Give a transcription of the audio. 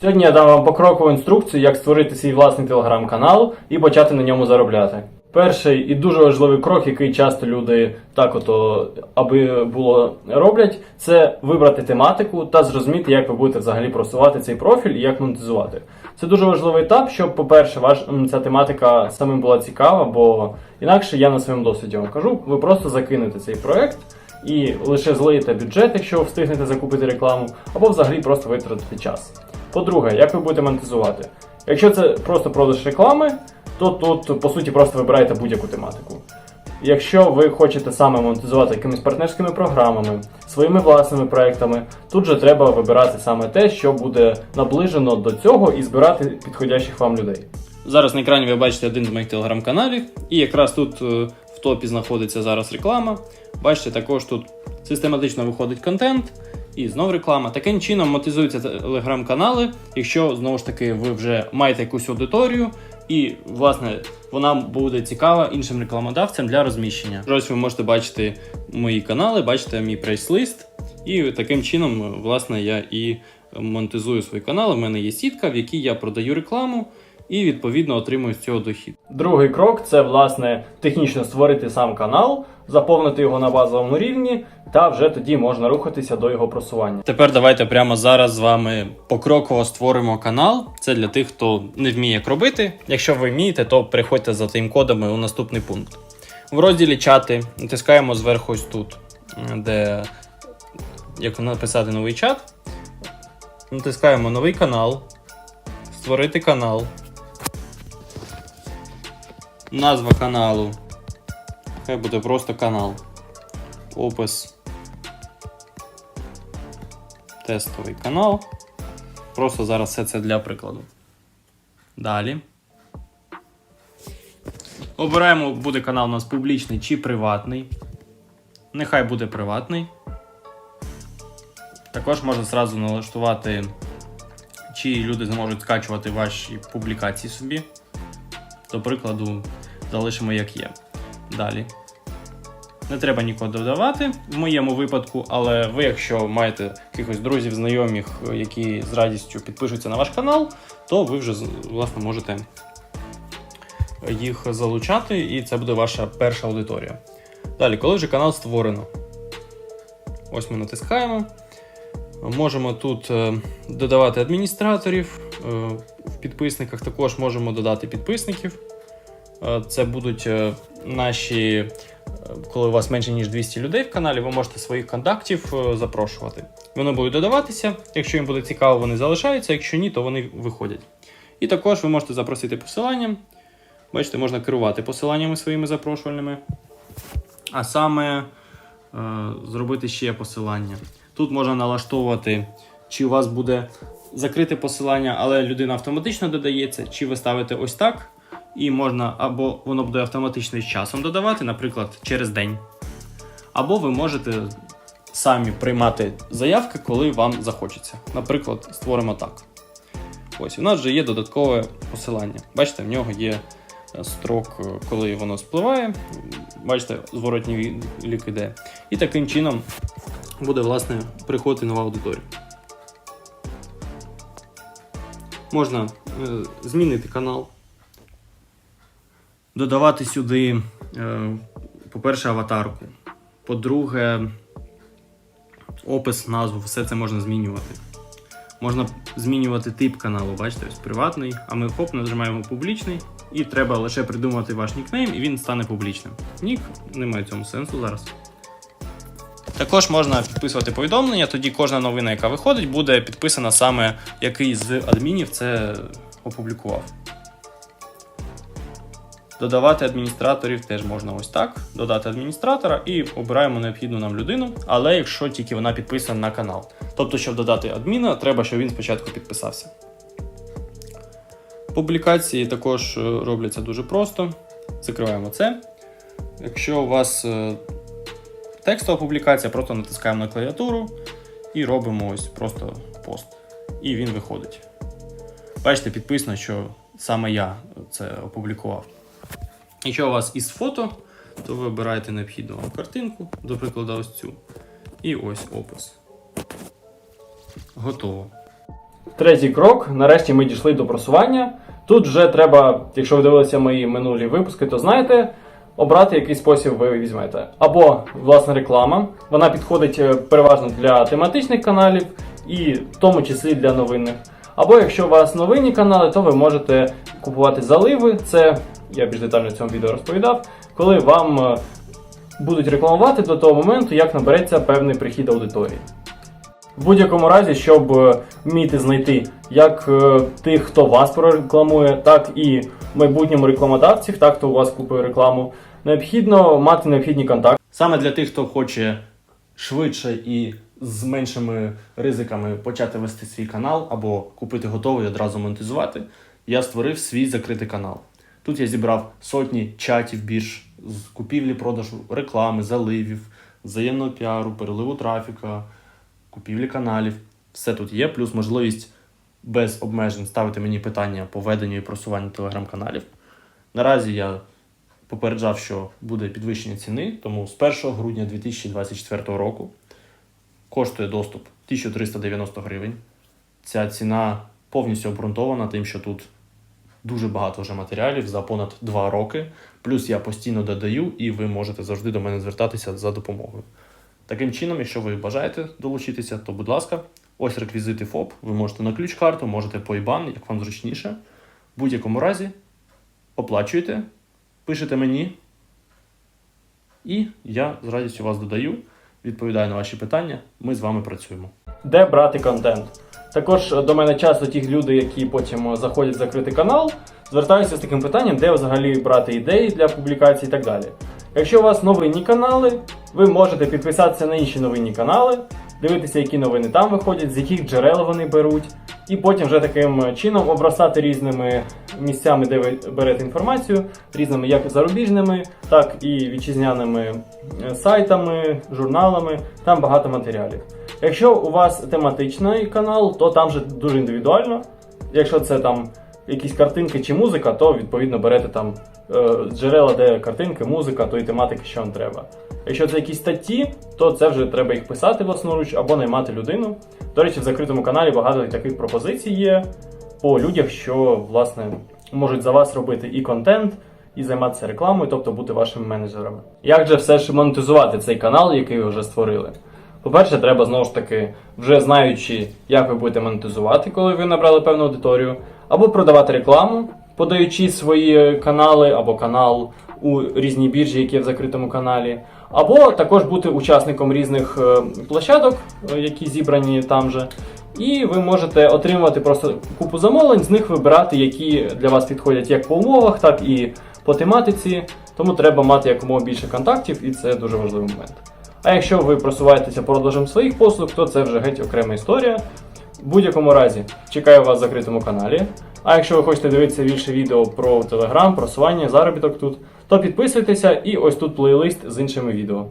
Сьогодні я дам вам покрокову інструкцію, як створити свій власний телеграм-канал і почати на ньому заробляти. Перший і дуже важливий крок, який часто люди так ото аби було роблять, це вибрати тематику та зрозуміти, як ви будете взагалі просувати цей профіль і як монетизувати. Це дуже важливий етап, щоб, по-перше, ваш ця тематика самим була цікава, бо інакше я на своєму досвіді вам кажу, ви просто закинете цей проект і лише злиєте бюджет, якщо встигнете закупити рекламу, або взагалі просто витратите час. По-друге, як ви будете монетизувати? Якщо це просто продаж реклами, то тут по суті просто вибираєте будь-яку тематику. Якщо ви хочете саме монетизувати якимись партнерськими програмами, своїми власними проектами, тут же треба вибирати саме те, що буде наближено до цього і збирати підходящих вам людей. Зараз на екрані ви бачите один з моїх телеграм-каналів, і якраз тут е, в топі знаходиться зараз реклама. Бачите, також тут систематично виходить контент і знов реклама. Таким чином монетизуються телеграм-канали, якщо знову ж таки ви вже маєте якусь аудиторію, і власне вона буде цікава іншим рекламодавцям для розміщення. Ось ви можете бачити мої канали, бачите мій прайс-лист, і таким чином, власне, я і монетизую свої канали. У мене є сітка, в якій я продаю рекламу і відповідно отримую з цього дохід. Другий крок це власне технічно створити сам канал, заповнити його на базовому рівні, та вже тоді можна рухатися до його просування. Тепер давайте прямо зараз з вами покроково створимо канал. Це для тих, хто не вміє як робити. Якщо ви вмієте, то переходьте за тим кодами у наступний пункт. В розділі чати натискаємо зверху ось тут, де як написати новий чат. Натискаємо новий канал, створити канал. Назва каналу. Хай буде просто канал. Опис. Тестовий канал. Просто зараз все це для прикладу. Далі. Обираємо, буде канал у нас публічний чи приватний. Нехай буде приватний. Також можна зразу налаштувати, чи люди зможуть скачувати ваші публікації собі. До прикладу, залишимо як є. Далі. Не треба нікого додавати в моєму випадку, але ви, якщо маєте якихось друзів, знайомих, які з радістю підпишуться на ваш канал, то ви вже власне можете їх залучати, і це буде ваша перша аудиторія. Далі, коли вже канал створено, ось ми натискаємо. Можемо тут е, додавати адміністраторів. е, В підписниках також можемо додати підписників. Е, Це будуть е, наші, е, коли у вас менше ніж 200 людей в каналі, ви можете своїх контактів запрошувати. Вони будуть додаватися. Якщо їм буде цікаво, вони залишаються, якщо ні, то вони виходять. І також ви можете запросити посиланням. Бачите, можна керувати посиланнями своїми запрошувальними. А саме зробити ще посилання. Тут можна налаштовувати, чи у вас буде закрите посилання, але людина автоматично додається, чи ви ставите ось так, і можна або воно буде автоматично з часом додавати, наприклад, через день. Або ви можете самі приймати заявки, коли вам захочеться. Наприклад, створимо так. Ось, у нас вже є додаткове посилання. Бачите, в нього є е, строк, е, коли воно спливає. Бачите, зворотній лік іде. І таким чином буде власне приходити нова аудиторія. Можна е, змінити канал, додавати сюди, е, по-перше, аватарку. По-друге, опис, назву, все це можна змінювати. Можна змінювати тип каналу, бачите, ось приватний, а ми хоп, нажимаємо публічний, і треба лише придумати ваш нікнейм, і він стане публічним. Нік немає цьому сенсу зараз. Також можна підписувати повідомлення, тоді кожна новина, яка виходить, буде підписана саме який з адмінів це опублікував. Додавати адміністраторів теж можна ось так. Додати адміністратора і обираємо необхідну нам людину, але якщо тільки вона підписана на канал. Тобто, щоб додати адміна, треба, щоб він спочатку підписався. Публікації також е, робляться дуже просто. Закриваємо це. Якщо у вас е, текстова публікація, просто натискаємо на клавіатуру і робимо ось просто пост. І він виходить. Бачите, підписано, що саме я це опублікував. Якщо у вас із фото, то ви обираєте необхідну вам картинку, до прикладу, ось цю. І ось опис. Готово. Третій крок. Нарешті ми дійшли до просування. Тут вже треба, якщо ви дивилися мої минулі випуски, то знаєте, обрати який спосіб ви візьмете. Або власна реклама. Вона підходить е, переважно для тематичних каналів і в тому числі для новинних. Або якщо у вас новинні канали, то ви можете купувати заливи. Це я більш детально в цьому відео розповідав, коли вам е, будуть рекламувати до того моменту, як набереться певний прихід аудиторії. В будь-якому разі, щоб е, вміти знайти як е, тих, хто вас прорекламує, так і майбутньому рекламодавців, так хто у вас купує рекламу, необхідно мати необхідні контакти. Саме для тих, хто хоче швидше і з меншими ризиками почати вести свій канал або купити готовий і одразу монетизувати, я створив свій закритий канал. Тут я зібрав сотні чатів бірж з купівлі, продажу реклами, заливів, взаємного піару, переливу трафіка, купівлі каналів. Все тут є, плюс можливість без обмежень ставити мені питання по веденню і просуванню телеграм-каналів. Наразі я попереджав, що буде підвищення ціни, тому з 1 грудня 2024 року коштує доступ 1390 гривень. Ця ціна повністю обґрунтована тим, що тут дуже багато вже матеріалів за понад 2 роки. Плюс я постійно додаю, і ви можете завжди до мене звертатися за допомогою. Таким чином, якщо ви бажаєте долучитися, то будь ласка, ось реквізити ФОП. Ви можете на ключ-карту, можете по IBAN, як вам зручніше. В будь-якому разі оплачуєте, пишете мені, і я з радістю вас додаю, відповідаю на ваші питання. Ми з вами працюємо. Де брати контент? Також до мене часто ті люди, які потім заходять в закритий канал, звертаються з таким питанням, де взагалі брати ідеї для публікацій і так далі. Якщо у вас новинні канали, ви можете підписатися на інші новинні канали, дивитися, які новини там виходять, з яких джерел вони беруть, і потім вже таким чином обростати різними місцями, де ви берете інформацію, різними як зарубіжними, так і вітчизняними е, сайтами, журналами. Там багато матеріалів. Якщо у вас тематичний канал, то там вже дуже індивідуально. Якщо це там якісь картинки чи музика, то відповідно берете там е, джерела, де картинки, музика, то і тематики, що вам треба. Якщо це якісь статті, то це вже треба їх писати власноруч або наймати людину. До речі, в закритому каналі багато таких пропозицій є по людях, що власне можуть за вас робити і контент, і займатися рекламою, тобто бути вашими менеджерами. Як же все ж монетизувати цей канал, який ви вже створили? По-перше, треба знову ж таки, вже знаючи, як ви будете монетизувати, коли ви набрали певну аудиторію, або продавати рекламу, подаючи свої канали або канал у різні біржі, які в закритому каналі, або також бути учасником різних е, площадок, е, які зібрані там же. І ви можете отримувати просто купу замовлень, з них вибирати, які для вас підходять як по умовах, так і по тематиці. Тому треба мати якомога більше контактів, і це дуже важливий момент. А якщо ви просуваєтеся продажем своїх послуг, то це вже геть окрема історія. В будь-якому разі чекаю вас в закритому каналі. А якщо ви хочете дивитися більше відео про Telegram, просування, заробіток тут, то підписуйтеся і ось тут плейлист з іншими відео.